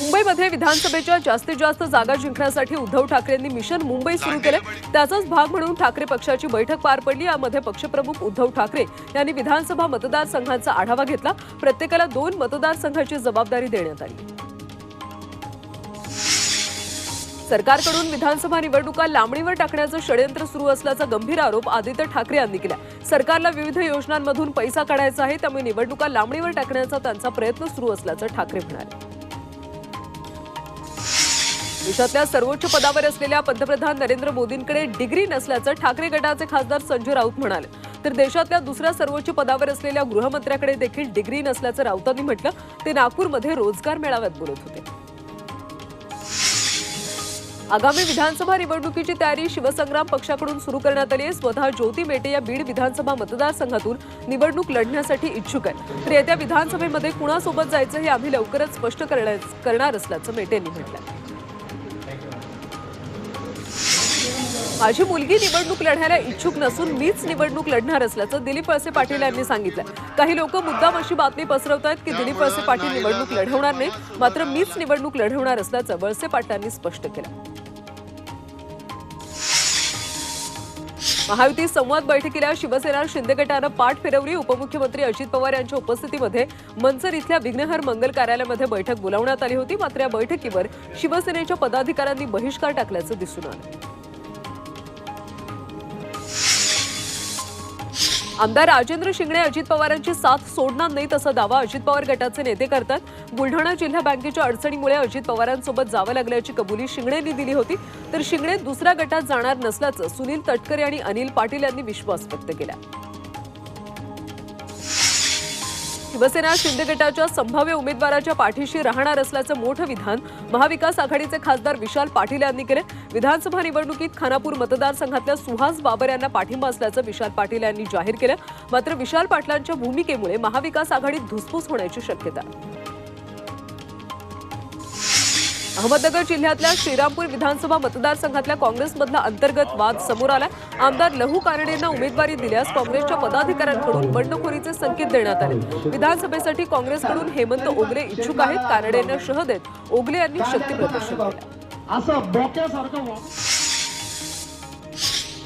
मुंबईमध्ये विधानसभेच्या जास्तीत जास्त जागा जिंकण्यासाठी उद्धव ठाकरेंनी मिशन मुंबई सुरू केलं. त्याचाच भाग म्हणून ठाकरे पक्षाची बैठक पार पडली. यामध्ये पक्षप्रमुख उद्धव ठाकरे यांनी विधानसभा मतदारसंघांचा आढावा घेतला. प्रत्येकाला दोन मतदारसंघाची जबाबदारी देण्यात आली. सरकारकडून विधानसभा निवडणुका लांबणीवर टाकण्याचं षडयंत्र सुरू असल्याचा गंभीर आरोप आदित्य ठाकरे यांनी केला. सरकारला विविध योजनांमधून पैसा काढायचा आहे. त्यामुळे निवडणुका लांबणीवर टाकण्याचा त्यांचा प्रयत्न सुरू असल्याचं ठाकरे म्हणाले. देशातल्या सर्वोच्च पदावर असलेल्या पंतप्रधान नरेंद्र मोदींकडे डिग्री नसल्याचं ठाकरे गटाचे खासदार संजय राऊत म्हणाले. तर देशातल्या दुसऱ्या सर्वोच्च पदावर असलेल्या गृहमंत्र्याकडे देखील डिग्री नसल्याचं राऊतांनी म्हटलं. ते नागपूरमध्ये रोजगार मेळाव्यात बोलत होते. आगामी विधानसभा निवडणुकीची तयारी शिवसंग्राम पक्षाकडून सुरू करण्यात आली आहे. स्वतः ज्योती मेटे या बीड विधानसभा मतदारसंघातून निवडणूक लढण्यासाठी इच्छुक आहे तर येत्या विधानसभेमध्ये कुणासोबत जायचं हे आम्ही लवकरच स्पष्ट करण्या करणार असल्याचं मेटे यांनी म्हटलं. माझी मुलगी निवडणूक लढायला इच्छुक नसून मीच निवडणूक लढणार असल्याचं दिलीप वळसे पाटील यांनी सांगितलं. काही लोक मुद्दाम अशी बातमी पसरवत आहेत की दिलीप वळसे पाटील निवडणूक लढवणार नाही मात्र मीच निवडणूक लढवणार असल्याचं वळसे पाटलांनी स्पष्ट केलं. महायुती संवाद बैठकीला शिवसेना शिंदे गटानं पाठ फिरवली. उपमुख्यमंत्री अजित पवार यांच्या उपस्थितीमध्ये मनसर इथल्या विघ्नहर मंगल कार्यालयामध्ये बैठक बोलावण्यात आली होती. मात्र या बैठकीवर शिवसेनेच्या पदाधिकाऱ्यांनी बहिष्कार टाकल्याचं दिसून आलं. आमदार राजेंद्र शिंगणे अजित पवारांची साथ सोडणार नाहीत असा दावा अजित पवार गटाचे नेते करतात. बुलढाणा जिल्हा बँकेच्या अडचणीमुळे अजित पवारांसोबत जावं लागल्याची कबुली शिंगणेंनी दिली होती. तर शिंगणे दुसऱ्या गटात जाणार नसल्याचं सुनील तटकरे आणि अनिल पाटील यांनी विश्वास व्यक्त केला. शिवसेना शिंदे गटाच्या संभाव्य उमेदवाराच्या पाठीशी राहणार असल्याचं मोठं विधान महाविकास आघाडीचे खासदार विशाल पाटील यांनी केले. विधानसभा निवडणुकीत खानापूर मतदारसंघातल्या सुहास बाबर यांना पाठिंबा असल्याचं विशाल पाटील यांनी जाहीर केलं. मात्र विशाल पाटलांच्या भूमिकेमुळे महाविकास आघाडीत धुसफूस होण्याची शक्यता अहमदनगर जिल्ह्यातल्या श्रीरामपूर विधानसभा मतदारसंघातल्या काँग्रेसमधला अंतर्गत वाद समोर आला आमदार लहू कारणेंना उमेदवारी दिल्यास काँग्रेसच्या पदाधिकाऱ्यांकडून बंडखोरीचे संकेत देण्यात आले. विधानसभेसाठी काँग्रेसकडून हेमंत ओगले इच्छुक आहेत. कारणेंना शह देत ओगले यांनी शक्ती प्रदर्शन केलं. असं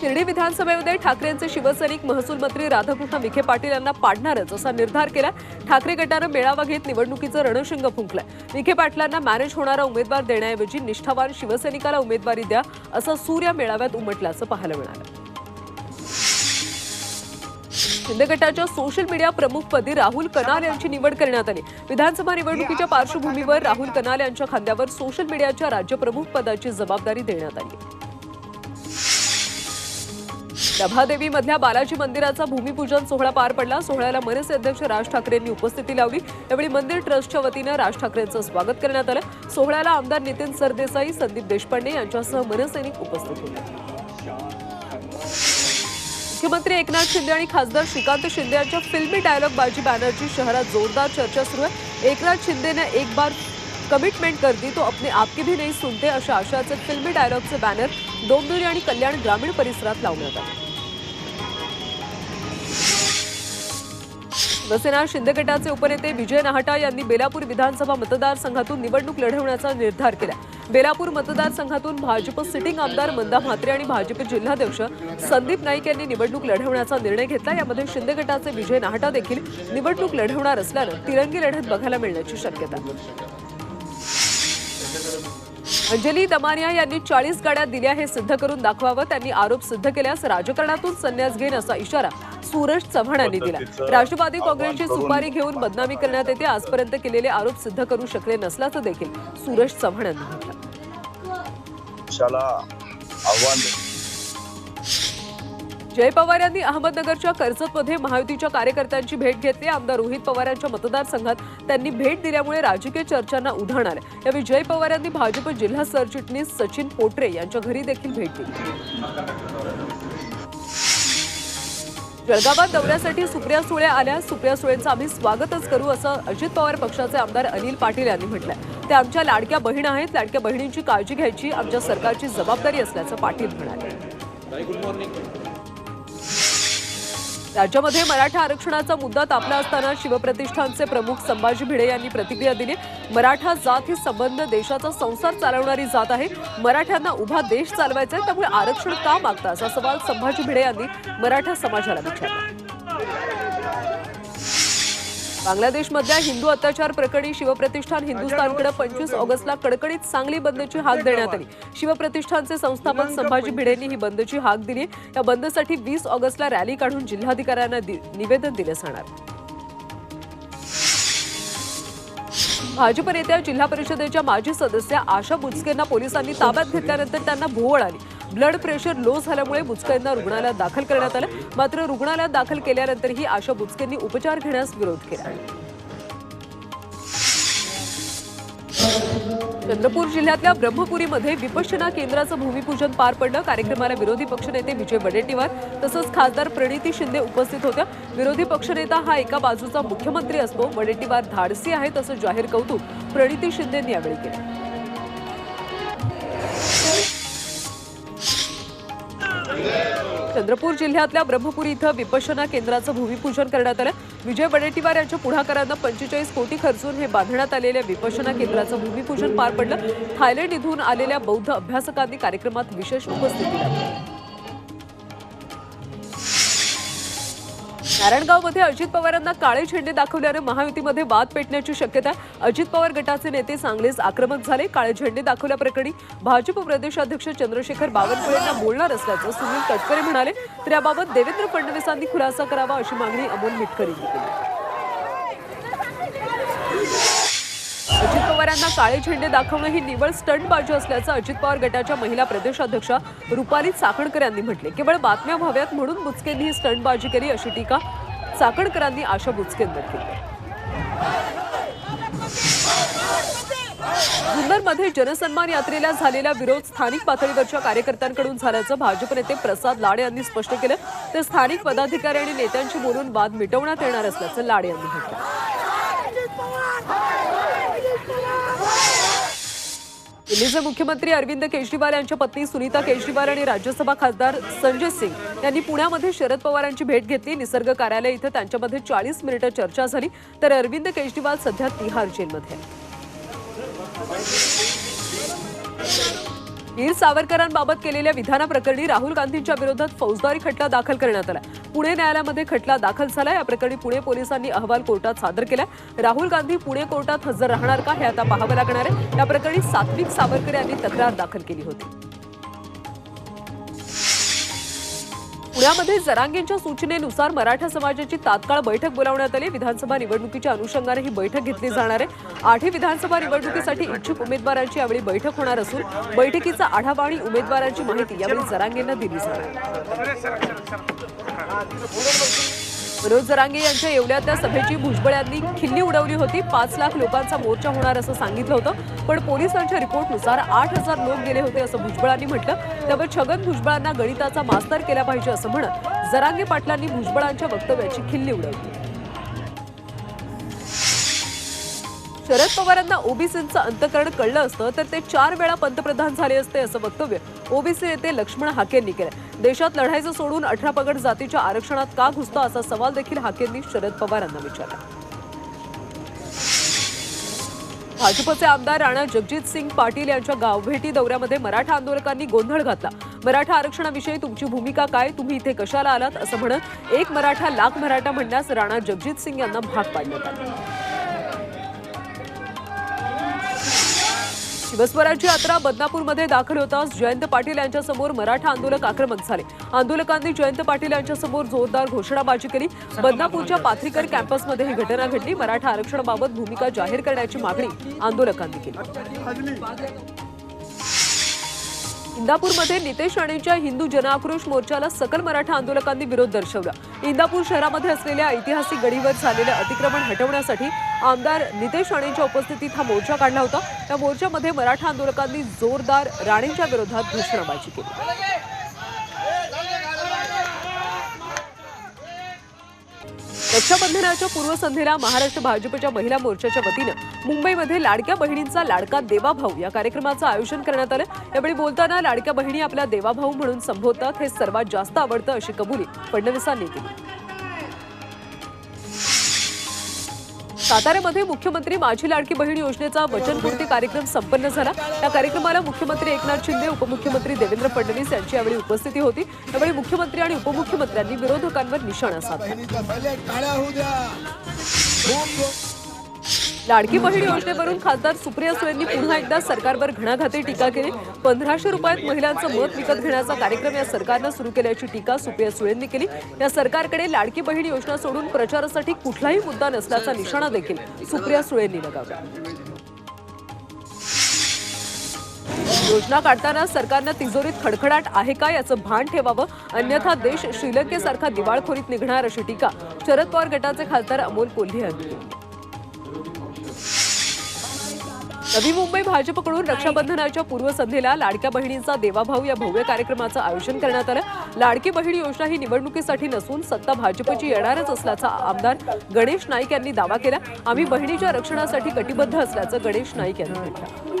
शिर्डी विधानसभेमध्ये ठाकरेंचे शिवसैनिक महसूल मंत्री राधाकृष्ण विखे पाटील यांना पाडणारच असा निर्धार केला. ठाकरे गटानं मेळावा घेत निवडणुकीचं रणशिंग फुंकलं. विखे पाटलांना मॅनेज होणारा उमेदवार देण्याऐवजी निष्ठावान शिवसैनिकाला उमेदवारी द्या असं सूर्य मेळाव्यात उमटल्याचं पाहायला मिळालं. शिंदे गटाच्या सोशल मीडिया प्रमुखपदी राहुल कनाल यांची निवड करण्यात आली. विधानसभा निवडणुकीच्या पार्श्वभूमीवर राहुल कनाल यांच्या खांद्यावर सोशल मीडियाच्या राज्यप्रमुख पदाची जबाबदारी देण्यात आली. प्रभादेवी मधल्या बालाजी मंदिराचा भूमिपूजन सोहळा पार पडला. सोहळ्याला मनसे अध्यक्ष राज ठाकरेंनी उपस्थिती लावली. यावेळी मंदिर ट्रस्टच्या वतीनं राज ठाकरेंचं स्वागत करण्यात आलं. सोहळ्याला आमदार नितीन सरदेसाई संदीप देशपांडे यांच्यासह मनसैनिक उपस्थित होते. मुख्यमंत्री एकनाथ शिंदे आणि खासदार श्रीकांत शिंदे यांच्या फिल्मी डायलॉग बाजी बॅनरची शहरात जोरदार चर्चा सुरू आहे. एकनाथ शिंदेने एक बार कमिटमेंट कर दी तो अपने आपके भी नाही सुनते अशा आशयाचे फिल्मी डायलॉगचे बॅनर डोंबिवली आणि कल्याण ग्रामीण परिसरात लावण्यात आले. शिवसेना शिंदे गटाचे उपनेते विजय नाहटा यांनी बेलापूर विधानसभा मतदारसंघातून निवडणूक लढवण्याचा निर्धार केला बेलापूर मतदारसंघातून भाजप सिटिंग आमदार मंदा म्हात्रे आणि भाजप जिल्हाध्यक्ष संदीप नाईक यांनी निवडणूक लढवण्याचा निर्णय घेतला. यामध्ये शिंदे गटाचे विजय नाहटा देखील निवडणूक लढवणार असल्यानं तिरंगी लढत बघायला मिळण्याची शक्यता. अंजली दमानिया यांनी चाळीस गाड्या दिल्या हे सिद्ध करून दाखवावं. त्यांनी आरोप सिद्ध केल्यास राजकारणातून संन्यास घेईन असा इशारा सूरज चव्हाण यांनी दिला. राष्ट्रवादी काँग्रेसची सुपारी घेऊन बदनामी करण्यात येते आजपर्यंत केलेले आरोप सिद्ध करू शकले नसल्याचं देखील सूरज चव्हाण यांनी म्हटलं. जय पवार यांनी अहमदनगरच्या कर्जतमध्ये महायुतीच्या कार्यकर्त्यांची भेट घेतली. आमदार रोहित पवारांच्या मतदारसंघात त्यांनी भेट दिल्यामुळे राजकीय चर्चांना उधाण आलं. यावेळी जय पवार यांनी भाजप जिल्हा सरचिटणीस सचिन पोटरे यांच्या घरी देखील भेट दिली. जळगावात दौऱ्यासाठी सुप्रिया सुळे आल्या. सुप्रिया सुळेंचं आम्ही स्वागतच करू असं अजित पवार पक्षाचे आमदार अनिल पाटील यांनी म्हटलंय. त्या आमच्या लाडक्या बहीण आहेत. लाडक्या बहिणींची काळजी घ्यायची आमच्या सरकारची जबाबदारी असल्याचं पाटील म्हणाले. राज्यामध्ये मराठा आरक्षणाचा मुद्दा तापला असताना शिवप्रतिष्ठानचे प्रमुख संभाजी भिडे यांनी प्रतिक्रिया दिली. मराठा जात ही संबंध देशाचा संसार चालवणारी जात आहे. मराठ्यांना उभा देश चालवायचा आहे त्यामुळे आरक्षण का मागता? असा सवाल संभाजी भिडे यांनी मराठा समाजाला विचारला. बांगलादेशमधल्या हिंदू अत्याचार प्रकरणी शिवप्रतिष्ठान हिंदुस्थानकडे पंचवीस ऑगस्टला कडकडीत सांगली बंदची हाक देण्यात आली. शिवप्रतिष्ठानचे संस्थापक संभाजी भिडेंनी ही बंदची हाक दिली या बंदसाठी वीस ऑगस्टला रॅली काढून जिल्हाधिकाऱ्यांना निवेदन दिलं जाणार. भाजप नेत्या जिल्हा परिषदेच्या माजी सदस्या आशा बुचकेंना पोलिसांनी ताब्यात घेतल्यानंतर त्यांना भोवळ आली. ब्लड प्रेशर लो झाल्यामुळे बुचकेंना रुग्णालयात दाखल करण्यात आलं. मात्र रुग्णालयात दाखल केल्यानंतरही आशा बुचकेंनी उपचार घेण्यास विरोध केला. चंद्रपूर जिल्ह्यातल्या ब्रह्मपुरीमध्ये विपश्चना केंद्राचं भूमिपूजन पार पडलं. कार्यक्रमाला विरोधी पक्षनेते विजय वडेट्टीवार तसंच खासदार प्रणिती शिंदे उपस्थित होत्या. विरोधी पक्षनेता हा एका बाजूचा मुख्यमंत्री असतो. वडेट्टीवार धाडसी आहे तसं जाहीर कौतुक प्रणिती शिंदेंनी यावेळी केलं. चंद्रपूर जिल्ह्यातल्या ब्रह्मपुरी इथं विपशना केंद्राचं भूमिपूजन करण्यात आलं. विजय वडेट्टीवार यांच्या पुढाकारानं पंचेचाळीस कोटी खर्चून हे बांधण्यात आलेल्या विपशना केंद्राचं भूमिपूजन पार पडलं. थायलंड इथून आलेल्या बौद्ध अभ्यासकांनी कार्यक्रमात विशेष उपस्थिती नारायणगावमध्ये अजित पवारांना काळे झेंडे दाखवल्यानं महायुतीमध्ये वाद पेटण्याची शक्यता अजित पवार गटाचे नेते चांगलेच आक्रमक झाले. काळे झेंडे दाखवल्याप्रकरणी भाजप प्रदेशाध्यक्ष चंद्रशेखर बावनकुळेंना बोलणार असल्याचं सुनील तटकरे म्हणाले. तर याबाबत देवेंद्र फडणवीसांनी खुलासा करावा अशी मागणी अमोल मिटकर केली. अजित काळे झेंडे दाखवणं ही निवळ स्टंटबाजी असल्याचं अजित पवार गटाच्या महिला प्रदेशाध्यक्षा रुपाली चाकणकर यांनी म्हटले. केवळ बातम्या व्हाव्यात म्हणून बुचकेंनी ही स्टंटबाजी केली अशी टीका चाकणकरांनी आशा बुचकेंवर केली जुन्नरमध्ये जनसन्मान यात्रेला झालेला विरोध स्थानिक पातळीवरच्या कार्यकर्त्यांकडून झाल्याचं भाजप नेते प्रसाद लाड यांनी स्पष्ट केलं. तर स्थानिक पदाधिकारी आणि नेत्यांशी बोलून वाद मिटवण्यात येणार असल्याचं लाड यांनी म्हटलं. दिल्लीचे मुख्यमंत्री अरविंद केजरीवाल यांच्या पत्नी सुनीता केजरीवाल आणि राज्यसभा खासदार संजय सिंग यांनी पुण्यामध्ये शरद पवारांची भेट घेतली. निसर्ग कार्यालय इथं त्यांच्यामध्ये चाळीस मिनिटं चर्चा झाली. तर अरविंद केजरीवाल सध्या तिहार जेलमध्ये आहे वीर सावरकरांबाबत केलेल्या विधानाप्रकरणी राहुल गांधींच्या विरोधात फौजदारी खटला दाखल करण्यात आला. पुणे न्यायालयामध्ये खटला दाखल झाला. या प्रकरणी पुणे पोलिसांनी अहवाल कोर्टात सादर केला राहुल गांधी पुणे कोर्टात हजर राहणार का हे आता पाहावं लागणार आहे. या प्रकरणी सात्विक सावरकर यांनी तक्रार दाखल केली होती. पुण्यामध्ये जरांगेंच्या सूचनेनुसार मराठा समाजाची तात्काळ बैठक बोलावण्यात आली. विधानसभा निवडणुकीच्या अनुषंगाने ही बैठक घेतली जाणार आहे. आठही विधानसभा निवडणुकीसाठी इच्छुक उमेदवारांची यावेळी बैठक होणार असून बैठकीचा आढावा आणि उमेदवारांची माहिती यावेळी जरांगेंना दिली जाणार मनोज जरांगे यांच्या येवल्यातल्या सभेची भुजबळ यांनी खिल्ली उडवली होती. पाच लाख लोकांचा मोर्चा होणार असं सांगितलं होतं. पण पोलिसांच्या रिपोर्टनुसार आठ हजार लोक गेले होते असं भुजबळांनी म्हटलं. त्यावर छगन भुजबळांना गणिताचा मास्तर केला पाहिजे असं म्हणत जरांगे पाटलांनी भुजबळांच्या वक्तव्याची खिल्ली उडवली. शरद पवारांना ओबीसींचं अंतकरण कळलं असतं तर ते चार वेळा पंतप्रधान झाले असते असं वक्तव्य ओबीसी नेते लक्ष्मण हाकेंनी केलं. देशात लढायचं सोडून अठरा पगड जातीच्या आरक्षणात का घुसतो असा सवाल देखील हाकेंनी शरद पवारांना विचारला. भाजपचे आमदार राणा जगजित सिंग पाटील यांच्या गावभेटी दौऱ्यामध्ये मराठा आंदोलकांनी गोंधळ घातला. मराठा आरक्षणाविषयी तुमची भूमिका काय? तुम्ही इथे कशाला आलात? असं म्हणत एक मराठा लाख मराठा म्हणण्यास राणा जगजित सिंग यांना भाग पाडण्यात आला. शिवस्वराज्य यात्रा बदनापूरमध्ये दाखल होताच जयंत पाटील यांच्यासमोर मराठा आंदोलक आक्रमक झाले. आंदोलकांनी जयंत पाटील यांच्यासमोर जोरदार घोषणाबाजी केली. बदनापूरच्या पाथरीकर कॅम्पसमध्ये ही घटना घडली. मराठा आरक्षणाबाबत भूमिका जाहीर करण्याची मागणी आंदोलकांनी केली. इंदापूरमध्ये नितेश राणेंच्या हिंदू जनआक्रोश मोर्चाला सकल मराठा आंदोलकांनी विरोध दर्शवला. इंदापूर शहरामध्ये असलेल्या ऐतिहासिक गडीवर झालेलं अतिक्रमण हटवण्यासाठी आमदार नितेश राणेंच्या उपस्थितीत हा मोर्चा काढला होता. या मोर्चामध्ये मराठा आंदोलकांनी जोरदार राणेंच्या विरोधात घोषणाबाजी केली. रक्षाबंधनाच्या पूर्वसंध्येला महाराष्ट्र भाजपच्या महिला मोर्चाच्या वतीनं मुंबईमध्ये लाडक्या बहिणींचा लाडका देवाभाऊ या कार्यक्रमाचं आयोजन करण्यात आलं. यावेळी बोलताना लाडक्या बहिणी आपल्या देवाभाऊ म्हणून संबोधतात हे सर्वात जास्त आवडतं अशी कबुली फडणवीसांनी केली साताऱ्यामध्ये मुख्यमंत्री माझी लाडकी बहीण योजनेचा वचनपूर्ती कार्यक्रम संपन्न झाला. या कार्यक्रमाला मुख्यमंत्री एकनाथ शिंदे उपमुख्यमंत्री देवेंद्र फडणवीस यांची यावेळी उपस्थिती होती. यावेळी मुख्यमंत्री आणि उपमुख्यमंत्र्यांनी विरोधकांवर निशाणा साधला. लाडकी बहीण योजनेवरून खासदार सुप्रिया सुळेंनी पुन्हा एकदा सरकारवर घणाघाती टीका केली. पंधराशे रुपयात महिलांचं मत विकत घेण्याचा कार्यक्रम या सरकारनं सुरू केल्याची टीका सुप्रिया सुळेंनी केली. या सरकारकडे लाडकी बहीण योजना सोडून प्रचारासाठी कुठलाही मुद्दा नसल्याचा निशाणा देखील सुप्रिया सुळेंनी लगावला. योजना काढताना सरकारनं तिजोरीत खडखडाट आहे का याचं भान ठेवावं? अन्यथा देश श्रीलंकेसारखा दिवाळखोरीत निघणार अशी टीका. शरद पवार गटाचे खासदार अमोल कोल्हे यांनी केली. नवी मुंबई भाजपकडून रक्षाबंधनाच्या पूर्वसंध्येला लाडक्या बहिणींचा देवाभाऊ या भव्य कार्यक्रमाचं आयोजन करण्यात आलं. लाडकी बहीण योजना ही निवडणुकीसाठी नसून सत्ता भाजपची येणारच असल्याचा आमदार गणेश नाईक यांनी दावा केला. आम्ही बहिणीच्या रक्षणासाठी कटिबद्ध असल्याचं गणेश नाईक यांनी म्हटलं.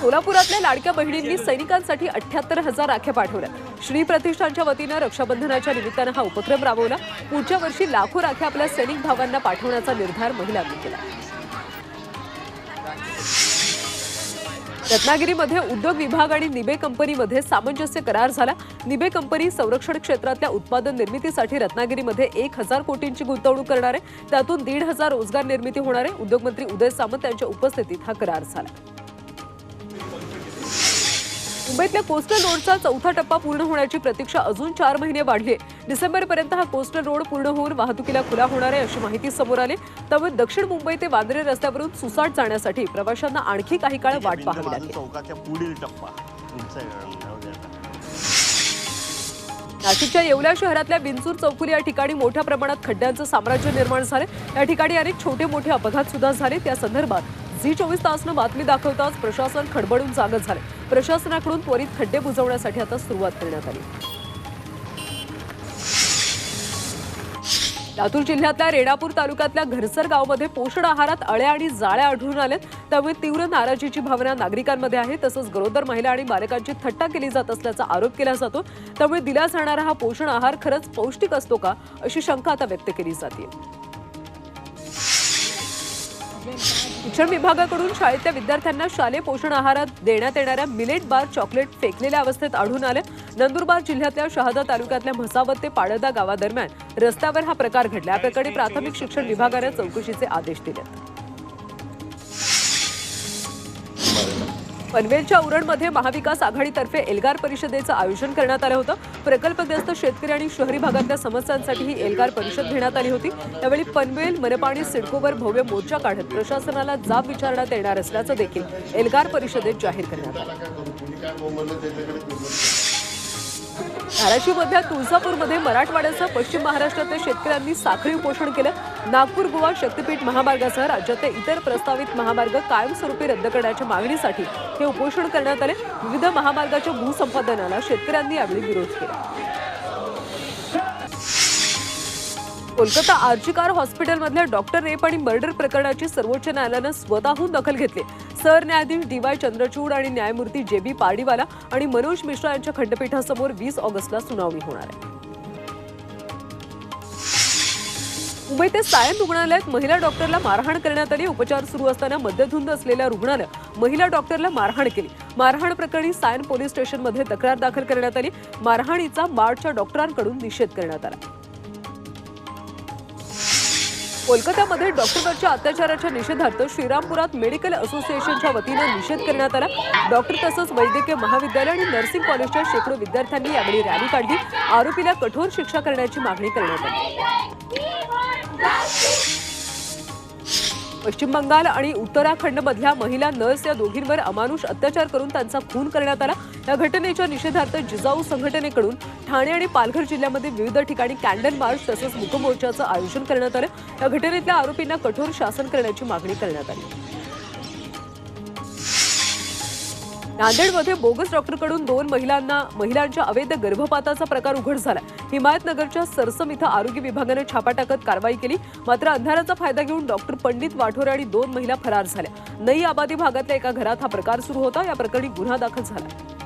सोलापुरातल्या लाडक्या बहिणींनी सैनिकांसाठी अठ्ठ्याहत्तर हजार राख्या पाठवल्या. श्री प्रतिष्ठानच्या वतीनं रक्षाबंधनाच्या निमित्तानं हा उपक्रम राबवला. पुढच्या वर्षी लाखो राख्या आपल्या सैनिक भावांना पाठवण्याचा निर्धार महिलांनी केला. रत्नागिरीमध्ये उद्योग विभाग आणि निबे कंपनीमध्ये सामंजस्य करार झाला. निबे कंपनी संरक्षण क्षेत्रातल्या उत्पादन निर्मितीसाठी रत्नागिरीमध्ये एक हजार कोटींची गुंतवणूक करणार आहे. त्यातून दीड हजार रोजगार निर्मिती होणार आहे. उद्योगमंत्री उदय सामंत यांच्या उपस्थितीत हा करार झाला. मुंबईतल्या कोस्टल रोडचा चौथा टप्पा पूर्ण होण्याची प्रतीक्षा अजून चार महिने वाढली. डिसेंबरपर्यंत हा कोस्टल रोड पूर्ण होऊन वाहतुकीला खुला होणार आहे अशी माहिती समोर आली. त्यामुळे दक्षिण मुंबई ते वांद्रे रस्त्यावरून सुसाट जाण्यासाठी प्रवाशांना आणखी काही काळ वाट पाहावी लागेल. नाशिकच्या येवला शहरातल्या विंचूर चौफुली या ठिकाणी मोठ्या प्रमाणात खड्ड्यांचं साम्राज्य निर्माण झाले. या ठिकाणी अनेक छोटे मोठे अपघात सुद्धा झाले. त्या संदर्भात झी चोवीस तासनं बातमी दाखवताच प्रशासन खडबडून जागत झाले प्रशासनाकडून त्वरित खड्डे बुजवण्यासाठी आता सुरुवात करण्यात आली. लातूर जिल्ह्यातल्या रेणापूर तालुक्यातल्या घरसर गावमध्ये पोषण आहारात अळ्या आणि जाळ्या आढळून आल्यात. त्यामुळे तीव्र नाराजीची भावना नागरिकांमध्ये आहे. तसंच गरोदर महिला आणि बालकांची थट्टा केली जात असल्याचा आरोप केला जातो. त्यामुळे दिला जाणारा हा पोषण आहार खरंच पौष्टिक असतो का अशी शंका आता व्यक्त केली जाते शिक्षण विभागाकडून शाळेतल्या विद्यार्थ्यांना शालेय पोषण आहारात देण्यात येणाऱ्या मिलेट बार चॉकलेट फेकलेल्या अवस्थेत आढळून आले. नंदुरबार जिल्ह्यातल्या शहादा तालुक्यातल्या म्हसावत ते पाडदा गावादरम्यान रस्त्यावर हा प्रकार घडला. या प्रकरणी प्राथमिक शिक्षण विभागानं चौकशीचे आदेश दिले पनवेलच्या उरणमध्ये महाविकास आघाडीतर्फे एल्गार परिषदेचं आयोजन करण्यात आलं होतं. प्रकल्पग्रस्त शेतकरी आणि शहरी भागातल्या समस्यांसाठी ही एल्गार परिषद घेण्यात आली होती. यावेळी पनवेल मनपा आणि सिडकोवर भव्य मोर्चा काढत प्रशासनाला जाब विचारण्यात येणार असल्याचं देखील एल्गार परिषदेत जाहीर करण्यात आलं. धाराशिवमधल्या तुळजापूरमध्ये मराठवाड्यासह पश्चिम महाराष्ट्रातल्या शेतकऱ्यांनी साखळी उपोषण केलं. नागपूर गोवा शक्तीपीठ महामार्गासह राज्यातले इतर प्रस्तावित महामार्ग कायमस्वरूपी रद्द करण्याच्या मागणीसाठी हे उपोषण करण्यात आले. विविध महामार्गाच्या भूसंपादनाला शेतकऱ्यांनी यावेळी विरोध केला. कोलकाता आर्जिकार हॉस्पिटलमधल्या डॉक्टर रेप आणि मर्डर प्रकरणाची सर्वोच्च न्यायालयानं स्वतःहून दखल घेतली. सरन्यायाधीश डी वाय चंद्रचूड आणि न्यायमूर्ती जे बी पार्डीवाला आणि मनोज मिश्रा यांच्या खंडपीठासमोर वीस ऑगस्टला सुनावणी होणार आहे. मुंबई ते सायन रुग्णालयात महिला डॉक्टरला मारहाण करण्यात आली. उपचार सुरू असताना मद्यधुंद असलेल्या रुग्णानं महिला डॉक्टरला मारहाण केली. मारहाण प्रकरणी सायन पोलीस स्टेशनमध्ये तक्रार दाखल करण्यात आली. मारहाणीचा मार्डच्या डॉक्टरांकडून निषेध करण्यात आला. कोलकात्यामध्ये डॉक्टरवरच्या अत्याचाराच्या निषेधार्थ श्रीरामपुरात मेडिकल असोसिएशनच्या वतीनं निषेध करण्यात आला. डॉक्टर तसंच वैद्यकीय महाविद्यालय आणि नर्सिंग कॉलेजच्या शेकडो विद्यार्थ्यांनी यावेळी रॅली काढली. आरोपीला कठोर शिक्षा करण्याची मागणी करण्यात आली. पश्चिम बंगाल आणि उत्तराखंडमधल्या महिला नर्स या दोघींवर अमानुष अत्याचार करून त्यांचा खून करण्यात आला. या घटनेच्या निषेधार्थ जिजाऊ संघटनेकडून ठाणे आणि पालघर जिल्ह्यामध्ये विविध ठिकाणी कॅन्डल मार्च तसंच मुकमोर्चाचं आयोजन करण्यात आलं. या घटनेतल्या आरोपींना कठोर शासन करण्याची मागणी करण्यात आली. नांदेडमध्ये बोगस डॉक्टरकडून दोन महिलांना महिलांच्या अवैध गर्भपाताचा प्रकार उघड झाला. हिमायतनगरच्या सरसम इथं आरोग्य विभागानं छापा टाकत कारवाई केली. मात्र अंधाराचा फायदा घेऊन डॉक्टर पंडित वाठोरे आणि दोन महिला फरार झाल्या. नई आबादी भागातल्या एका घरात हा प्रकार सुरू होता. या प्रकरणी गुन्हा दाखल झाला.